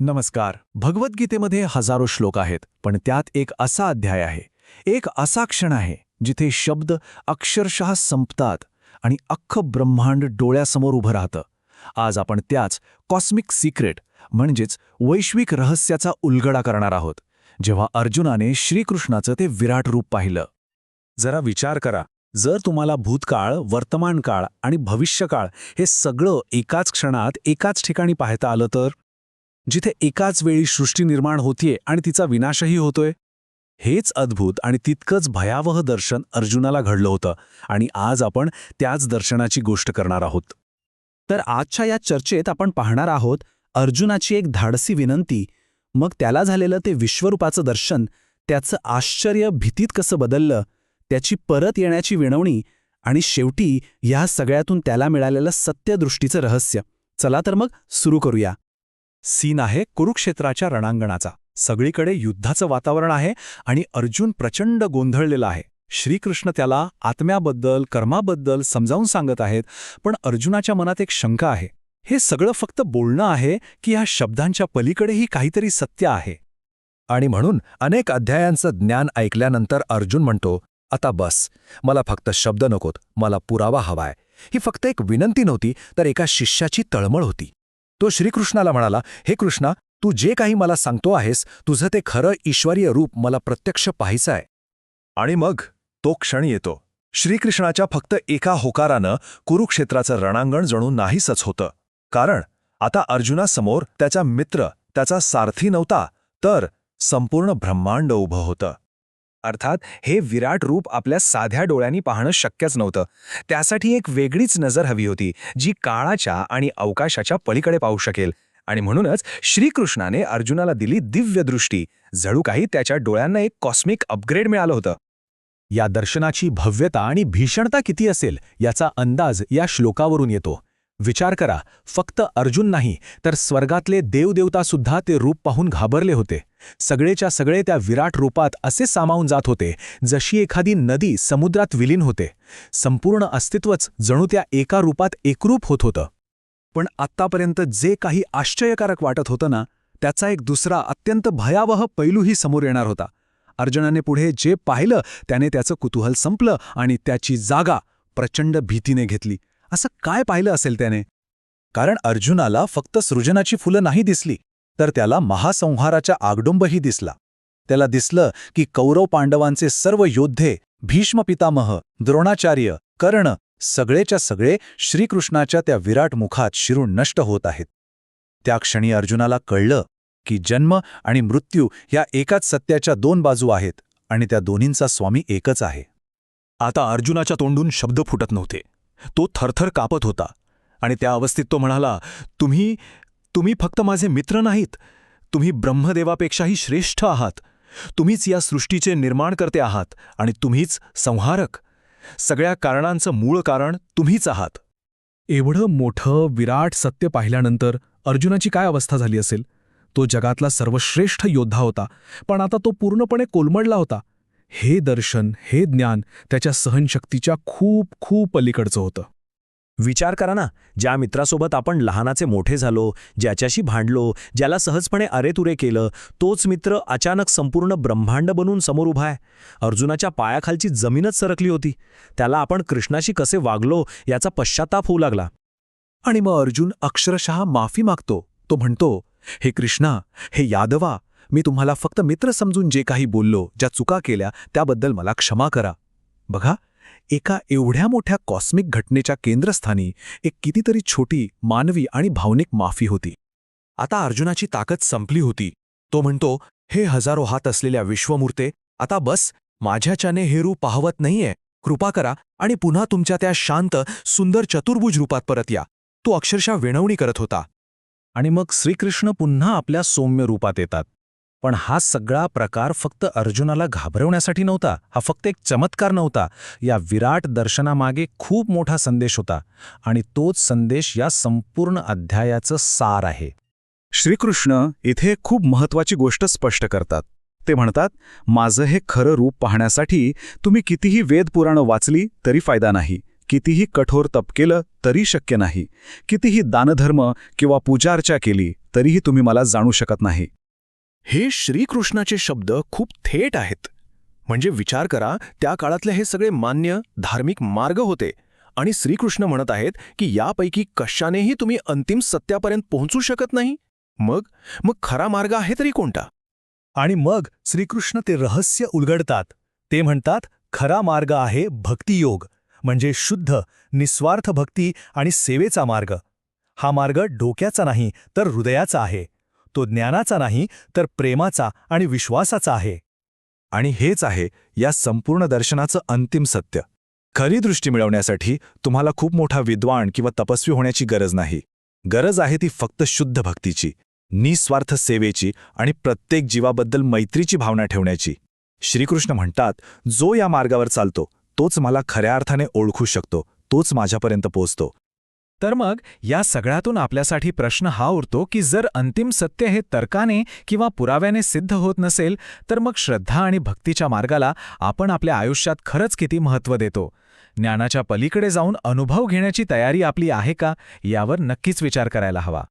नमस्कार. भगवद्गीतेमध्ये हजारो श्लोक आहेत पण त्यात एक असा अध्याय आहे. एक असा क्षण आहे जिथे शब्द अक्षरशः संपतात आणि अख्खं ब्रह्मांड डोळ्यासमोर उभं राहतं. आज आपण त्याच कॉस्मिक सिक्रेट म्हणजेच वैश्विक रहस्याचा उलगडा करणार आहोत जेव्हा अर्जुनाने श्रीकृष्णाचं ते विराट रूप पाहिलं. जरा विचार करा जर तुम्हाला भूतकाळ वर्तमान काळ आणि भविष्यकाळ हे सगळं एकाच क्षणात एकाच ठिकाणी पाहता आलं तर? जिथे एकाच वेळी सृष्टी निर्माण होतीये आणि तिचा विनाशही होतोय? हेच अद्भुत आणि तितकंच भयावह दर्शन अर्जुनाला घडलं होतं आणि आज आपण त्याच दर्शनाची गोष्ट करणार आहोत. तर आजच्या या चर्चेत आपण पाहणार आहोत अर्जुनाची एक धाडसी विनंती. मग त्याला झालेलं ते विश्वरूपाचं दर्शन त्याचं आश्चर्य भीतीत कसं बदललं त्याची परत येण्याची विनवणी आणि शेवटी या सगळ्यातून त्याला मिळालेलं सत्यदृष्टीचं रहस्य. चला तर मग सुरू करूया. सीन आहे कुरुक्षेत्राच्या रणांगणाचा. सगळीकडे युद्धाचं वातावरण आहे आणि अर्जुन प्रचंड गोंधळलेला आहे. श्रीकृष्ण त्याला आत्म्याबद्दल कर्माबद्दल समजावून सांगत आहेत पण अर्जुनाच्या मनात एक शंका आहे. हे सगळं फक्त बोलणं आहे की ह्या शब्दांच्या पलीकडेही काहीतरी सत्य आहे? आणि म्हणून अनेक अध्यायांचं ज्ञान ऐकल्यानंतर अर्जुन म्हणतो आता बस मला फक्त शब्द नकोत मला पुरावा हवाय. ही फक्त एक विनंती नव्हती तर एका शिष्याची तळमळ होती. तो श्रीकृष्णाला म्हणाला हे कृष्णा तू जे काही मला सांगतो आहेस तुझं ते खरं ईश्वरीय रूप मला प्रत्यक्ष पाहायचं आहे. आणि मग तो क्षण येतो. श्रीकृष्णाच्या फक्त एका होकारानं कुरुक्षेत्राचं रणांगण जणू नाहीसच होतं. कारण आता अर्जुनासमोर त्याचा मित्र त्याचा सारथी नव्हता तर संपूर्ण ब्रह्मांड उभं होतं. अर्थात हे विराट रूप आपल्या साध्या डोळ्यांनी पाहणं शक्यच नव्हतं. त्यासाठी एक वेगळीच नजर हवी होती जी काळाच्या आणि अवकाशाच्या पलीकडे पाहू शकेल. आणि म्हणूनच श्रीकृष्णाने अर्जुनाला दिली दिव्य दृष्टी. जणू काही त्याच्या डोळ्यांना एक कॉस्मिक अपग्रेड मिळालं होतं. या दर्शनाची भव्यता आणि भीषणता किती असेल याचा अंदाज या श्लोकावरून येतो. विचार करा फक्त अर्जुन नाही तर स्वर्गातले देवदेवतासुद्धा ते रूप पाहून घाबरले होते. सगळेच्या सगळे त्या विराट रूपात असे सामावून जात होते जशी एखादी नदी समुद्रात विलीन होते. संपूर्ण अस्तित्वच जणू त्या एका रूपात एकरूप होत होतं. पण आत्तापर्यंत जे काही आश्चर्यकारक वाटत होतं ना त्याचा एक दुसरा अत्यंत भयावह पैलूही समोर येणार होता. अर्जुनाने पुढे जे पाहिलं त्याने त्याचं कुतूहल संपलं आणि त्याची जागा प्रचंड भीतीने घेतली. असं काय पाहिलं असेल त्याने? कारण अर्जुनाला फक्त सृजनाची फुलं नाही दिसली. तर त्याला महासंहाराच्या आगडुंबही दिसला. त्याला दिसलं की कौरव पांडवांचे सर्व योद्धे भीष्म पितामह द्रोणाचार्य कर्ण सगळेच्या सगळे श्रीकृष्णाच्या त्या विराट मुखात शिरून नष्ट होत आहेत. त्या क्षणी अर्जुनाला कळलं की जन्म आणि मृत्यू ह्या एकाच सत्याच्या दोन बाजू आहेत आणि त्या दोन्हींचा स्वामी एकच आहे. आता अर्जुनाच्या तोंडून शब्द फुटत नव्हते. तो थरथर कापत होता आणि त्या अवस्थेत तो म्हणाला तुम्ही तुम्ही फक्त माझे मित्र नाहीत. तुम्ही ब्रह्मदेवापेक्षाही श्रेष्ठ आहात. तुम्हीच या सृष्टीचे निर्माण करते आहात आणि तुम्हीच संहारक. सगळ्या कारणांचं मूळ कारण तुम्हीच आहात. एवढं मोठं विराट सत्य पाहिल्यानंतर अर्जुनाची काय अवस्था झाली असेल? तो जगातला सर्वश्रेष्ठ योद्धा होता पण आता तो पूर्णपणे कोलमडला होता. हे दर्शन हे ज्ञान त्याच्या सहनशक्तीच्या खूप खूप पलीकडचं होतं. विचार करा ना ज्या मित्रासोबत आपण लहानाचे मोठे झालो ज्याच्याशी भांडलो ज्याला सहजपणे अरेतुरे केलं तोच मित्र अचानक संपूर्ण ब्रह्मांड बनून समोर उभा आहे. अर्जुनाच्या पायाखालची जमीनच सरकली होती. त्याला आपण कृष्णाशी कसे वागलो याचा पश्चाताप होऊ लागला. आणि मग अर्जुन अक्षरशः माफी मागतो. तो म्हणतो हे कृष्णा हे यादवा मी तुम्हाला फक्त मित्र समजून जे काही बोललो ज्या चुका केल्या त्याबद्दल मला क्षमा करा. बघा एका एवढ्या मोठ्या कॉस्मिक घटनेच्या केंद्रस्थानी एक कितीतरी छोटी मानवी आणि भावनिक माफी होती. आता अर्जुनाची ताकद संपली होती. तो म्हणतो हे हजारो हात असलेल्या विश्वमूर्ते आता बस माझ्याच्याने हे रूप पाहवत नाहीये. कृपा करा आणि पुन्हा तुमच्या त्या शांत सुंदर चतुर्भुज रूपात परत या. तो अक्षरशः विणवणी करत होता. आणि मग श्रीकृष्ण पुन्हा आपल्या सौम्य रूपात येतात. पण हा सगळा प्रकार फक्त अर्जुनाला घाबरवण्यासाठी नव्हता हा फक्त एक चमत्कार नव्हता. या विराट दर्शनामागे खूप मोठा संदेश होता आणि तोच संदेश या संपूर्ण अध्यायाचं सार आहे. श्रीकृष्ण इथे खूप महत्वाची गोष्ट स्पष्ट करतात. ते म्हणतात माझं हे खरं रूप पाहण्यासाठी तुम्ही कितीही वेदपुराणं वाचली तरी फायदा नाही. कितीही कठोर तप केलं तरी शक्य नाही. कितीही दानधर्म किंवा पूजार्चा केली तरीही तुम्ही मला जाणू शकत नाही. हे श्रीकृष्णाचे शब्द खूप थेट आहेत. म्हणजे विचार करा त्या काळातले हे सगळे मान्य धार्मिक मार्ग होते. आणि श्रीकृष्ण म्हणत आहेत की यापैकी कशानेही तुम्ही अंतिम सत्यापर्यंत पोहोचू शकत नाही. मग? मग खरा मार्ग आहे तरी कोणता? आणि मग श्रीकृष्ण ते रहस्य उलगडतात. ते म्हणतात खरा मार्ग आहे भक्तियोग म्हणजे शुद्ध निस्वार्थ भक्ती आणि सेवेचा मार्ग. हा मार्ग डोक्याचा नाही तर हृदयाचा आहे. तो ज्ञानाचा नाही तर प्रेमाचा आणि विश्वासाचा आहे. आणि हेच आहे या संपूर्ण दर्शनाचं अंतिम सत्य. खरी दृष्टी मिळवण्यासाठी तुम्हाला खूप मोठा विद्वान किंवा तपस्वी होण्याची गरज नाही. गरज आहे ती फक्त शुद्ध भक्तीची निस्वार्थ सेवेची आणि प्रत्येक जीवाबद्दल मैत्रीची भावना ठेवण्याची. श्रीकृष्ण म्हणतात जो या मार्गावर चालतो तोच मला खऱ्या अर्थाने ओळखू शकतो तोच माझ्यापर्यंत पोचतो तर मग या सगळ्यातून आपल्यासाठी प्रश्न हा उरतो की जर अंतिम सत्य हे तर्काने किंवा पुराव्याने सिद्ध होत नसेल तर मग श्रद्धा आणि भक्तीच्या मार्गाला आपण आपल्या आयुष्यात खरंच किती महत्त्व देतो? ज्ञानाच्या पलीकडे जाऊन अनुभव घेण्याची तयारी आपली आहे का? यावर नक्कीच विचार करायला हवा.